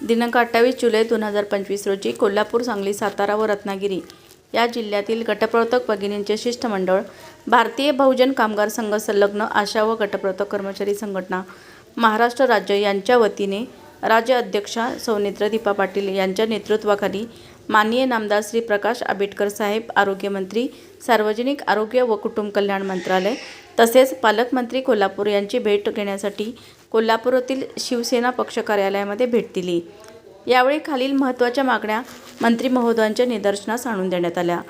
दिनांक अठ्ठावीस जुलै दोन हजार पंचवीस रोजी कोल्हापूर सांगली सातारा व रत्नागिरी या जिल्ह्यातील गटप्रवर्तक भगिनींचे शिष्टमंडळ भारतीय बहुजन कामगार संघ संलग्न आशा व गटप्रवर्तक कर्मचारी संघटना महाराष्ट्र राज्य यांच्या वतीने राज्य अध्यक्षा सौनेत्र दीपा पाटील यांच्या नेतृत्वाखाली माननीय नामदार श्री प्रकाश आंबेडकर साहेब आरोग्यमंत्री सार्वजनिक आरोग्य व कुटुंब कल्याण मंत्रालय तसेच पालकमंत्री कोल्हापूर यांची भेट घेण्यासाठी कोल्हापुरातील शिवसेना पक्ष कार्यालयामध्ये भेट दिली. यावेळी खालील महत्त्वाच्या मागण्या मंत्री महोदयांच्या निदर्शनास आणून देण्यात आल्या.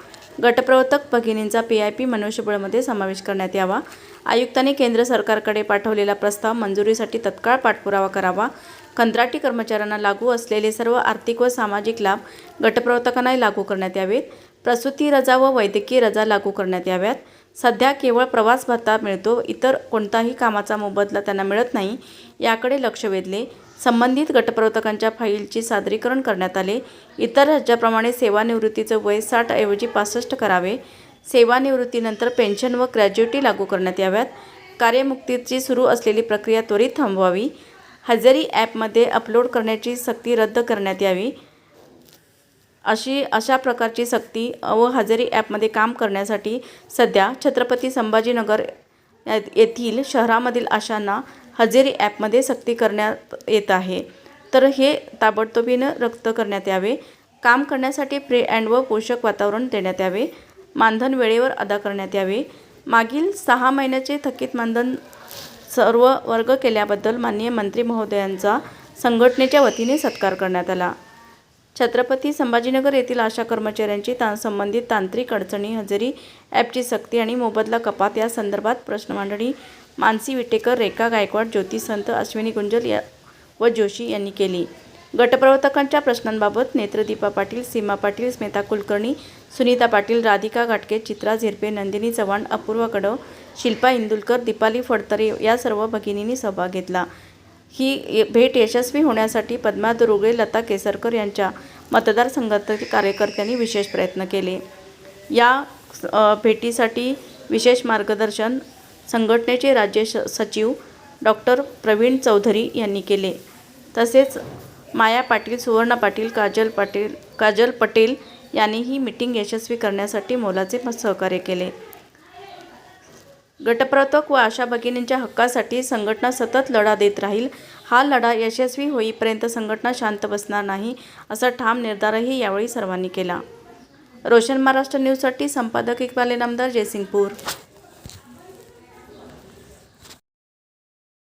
गटप्रवर्तक भगिनींचा पी आय पी मनुष्यबळमध्ये समावेश करण्यात यावा. आयुक्तांनी केंद्र सरकारकडे पाठवलेला प्रस्ताव मंजुरीसाठी तत्काळ पाठपुरावा करावा. कंत्राटी कर्मचाऱ्यांना लागू असलेले सर्व आर्थिक व सामाजिक लाभ गटप्रवर्तकांनाही लागू करण्यात यावेत. प्रसूती रजा व वैद्यकीय रजा लागू करण्यात याव्यात. सध्या केवळ प्रवास भत्ता मिळतो इतर कोणताही कामाचा मोबदला त्यांना मिळत नाही याकडे लक्ष वेधले. संबंधित गटप्रवर्तकांच्या फाईलचे सादरीकरण करण्यात आले. इतर राज्याप्रमाणे सेवानिवृत्तीचं वय साठ ऐवजी पासष्ट करावे. सेवानिवृत्तीनंतर पेन्शन व ग्रॅज्युएटी लागू करण्यात याव्यात. कार्यमुक्तीची सुरू असलेली प्रक्रिया त्वरित थांबवावी. हजेरी ॲपमध्ये अपलोड करण्याची सक्ती रद्द करण्यात यावी. अशी अशा प्रकारची सक्ती व हजेरी ॲपमध्ये काम करण्यासाठी सध्या छत्रपती संभाजीनगर या- येथील शहरामधील आशांना हजेरी ॲपमध्ये सक्ती करण्यात येत आहे. तर हे ताबडतोबीनं रक्त करण्यात यावे. काम करण्यासाठी प्रे अँड व पोषक वातावरण देण्यात यावे. मानधन वेळेवर अदा करण्यात यावे. मागील सहा महिन्याचे थकीत मानधन सर्व वर्ग केल्याबद्दल माननीय मंत्री महोदयांचा संघटनेच्या वतीने सत्कार करण्यात आला. छत्रपती संभाजीनगर येथील आशा कर्मचाऱ्यांची तां संबंधित तांत्रिक अडचणी हजेरी ॲपची सक्ती आणि मोबदला कपात या संदर्भात प्रश्न मांडणी मानसी विटेकर रेखा गायकवाड ज्योती संत अश्विनी गुंजल या व जोशी यांनी केली. गटप्रवर्तकांच्या प्रश्नांबाबत नेत्रदीपा पाटील सीमा पाटील स्मिता कुलकर्णी सुनीता पाटील राधिका घाटके चित्रा झिरपे नंदिनी चव्हाण अपूर्वा कडव शिल्पा इंदुलकर दीपाली फडतरे या सर्व भगिनींनी सहभाग घेतला. ही भेट यशस्वी होण्यासाठी पद्मा दुरुगे लता केसरकर यांच्या मतदारसंघातील कार्यकर्त्यांनी विशेष प्रयत्न केले. या भेटीसाठी विशेष मार्गदर्शन संघटनेचे राज्य सचिव डॉक्टर प्रवीण चौधरी यांनी केले. तसेच माया पाटील सुवर्णा पाटील काजल पाटील काजल पटेल यांनी ही मीटिंग यशस्वी करण्यासाठी मोलाचे सहकार्य केले. गटप्रवर्तक व आशा भगिनींच्या हक्कासाठी संघटना सतत लढा देत राहील. हा लढा यशस्वी होईपर्यंत संघटना शांत बसणार नाही असा ठाम निर्धारही यावेळी सर्वांनी केला. रोशन महाराष्ट्र न्यूजसाठी संपादक इक्बाल नामदार जयसिंगपूर.